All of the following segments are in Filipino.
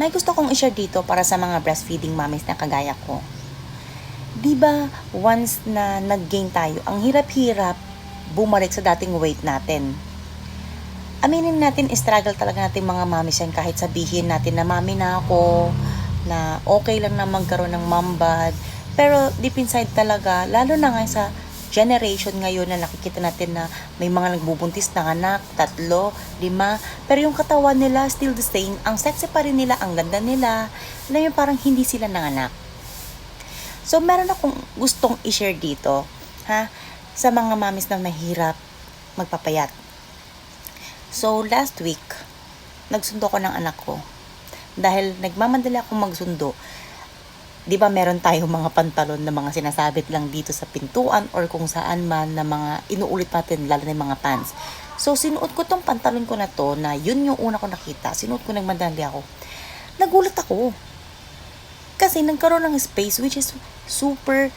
may gusto kong i-share dito para sa mga breastfeeding mommies na kagaya ko. Di ba, once na nag-gain tayo, ang hirap-hirap bumalik sa dating weight natin. Aminin natin, struggle talaga natin mga mommies yan kahit sabihin natin na mami na ako, na okay lang na magkaroon ng mambad. Pero deep inside talaga, lalo na ngayon sa generation ngayon na nakikita natin na may mga nagbubuntis na anak, tatlo, lima, pero yung katawan nila still the same, ang sexy pa rin nila, ang ganda nila, na yung parang hindi sila nanganak. So, meron akong gustong i-share dito, ha, sa mga mamis na mahirap magpapayat. So, last week, nagsundo ko ng anak ko. Dahil nagmamadali akong magsundo, di ba meron tayong mga pantalon na mga sinasabit lang dito sa pintuan or kung saan man na mga inuulit natin, lalo na yung mga pants. So, sinuot ko tong pantalon ko na to na yun yung una ko nakita. Sinuot ko nagmadali ako. Nagulat ako. Kasi nagkaroon ng space which is super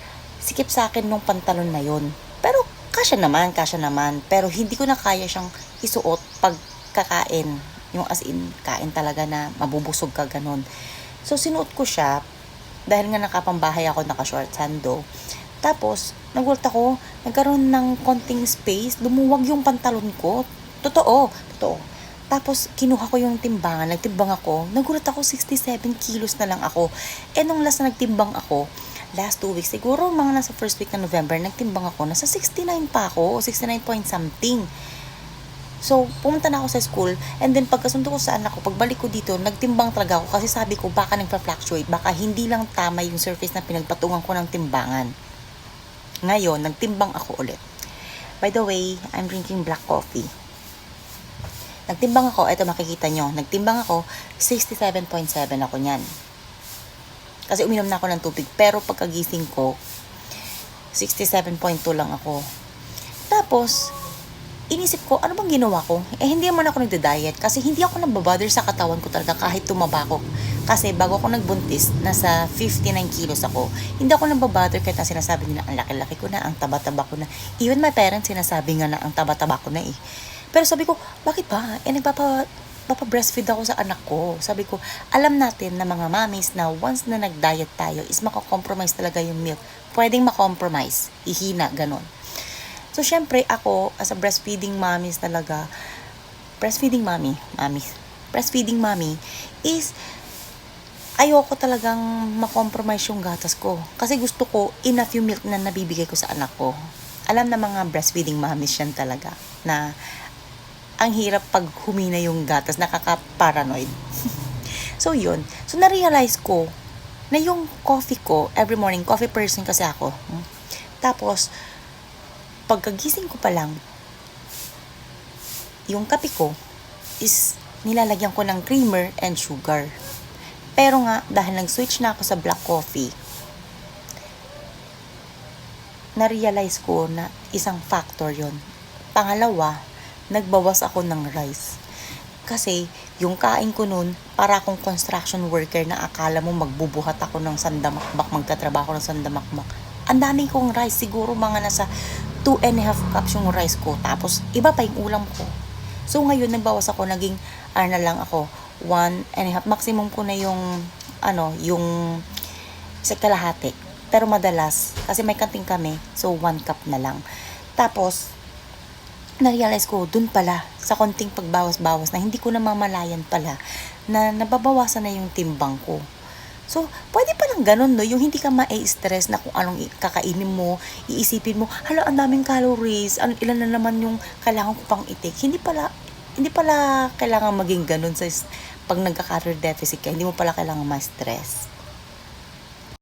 sikip sa akin nung pantalon na yun. Pero kasya naman, kasya naman. Pero hindi ko na kaya siyang isuot pag kakain. Yung as in, kain talaga na mabubusog ka ganun. So, sinuot ko siya dahil nga nakapambahay ako, naka-short sando. Tapos, nagulat ako, nagkaroon ng konting space, lumuwag yung pantalon ko. Totoo, totoo. Tapos, kinuha ko yung timbangan, nagtimbang ako. Nagulat ako, 67 kilos na lang ako. Eh, nung last na nagtimbang ako, last two weeks, siguro mga nasa first week ng November, nagtimbang ako, nasa 69 pa ako, 69 point something. So, pumunta na ako sa school, and then pagkasundo ko sa anak ko, pagbalik ko dito, nagtimbang talaga ako kasi sabi ko, baka nagpa-fluctuate, baka hindi lang tama yung surface na pinagpatungan ko ng timbangan. Ngayon, nagtimbang ako ulit. By the way, I'm drinking black coffee. Nagtimbang ako, eto makikita nyo, nagtimbang ako, 67.7 ako niyan. Kasi uminom na ako ng tubig, pero pagkagising ko, 67.2 lang ako. Tapos, inisip ko, ano bang ginawa ko? Eh, hindi naman ako nagda-diet kasi hindi ako nababother sa katawan ko talaga kahit tumaba ko. Kasi bago ako nagbuntis, nasa 59 kilos ako. Hindi ako nababother kahit na sinasabi nila, ang laki-laki ko na, ang taba-taba ko na. Even my parents sinasabi nga na ang taba-taba ko na eh. Pero sabi ko, bakit ba? Eh, nagpapa, breastfeed ako sa anak ko. Sabi ko, alam natin na mga mommies na once na nag-diet tayo is makakompromise talaga yung milk. Pwedeng makompromise. Ihina, ganon. So, syempre, ako, as a breastfeeding mommies talaga, breastfeeding mommy, mommy, breastfeeding mommy, is, ayoko talagang makompromise yung gatas ko. Kasi gusto ko, enough yung milk na nabibigay ko sa anak ko. Alam na mga breastfeeding mommies yan talaga, na ang hirap pag humina yung gatas, nakaka-paranoid. so, yun. So, na-realize ko, na yung coffee ko, every morning, coffee person kasi ako. Hmm? Tapos, pagkagising ko pa lang, yung kape ko is nilalagyan ko ng creamer and sugar. Pero nga, dahil nag-switch na ako sa black coffee, na-realize ko na isang factor yon. Pangalawa, nagbawas ako ng rice. Kasi, yung kain ko nun, para akong construction worker na akala mo magbubuhat ako ng sandamakbak, magtatrabaho ng sandamakbak. Ang dami kong rice, siguro mga nasa 2 and a half cups yung rice ko. Tapos, iba pa yung ulam ko. So, ngayon, nagbawas ako, naging, ano na lang ako, 1 and a half. Maximum ko na yung, ano, yung sa kalahati. Pero madalas, kasi may kanting kami, so 1 cup na lang. Tapos, na-realize ko, dun pala, sa konting pagbawas-bawas na hindi ko na mamalayan pala, na nababawasan na yung timbang ko. So, pwede pa lang ganun, no? Yung hindi ka ma-stress na kung anong kakainin mo, iisipin mo, hala, ang daming calories, an ilan na naman yung kailangan ko pang itik. Hindi pala, hindi pala kailangan maging ganun sa pag nagka-calorie deficit ka, hindi mo pala kailangan ma-stress.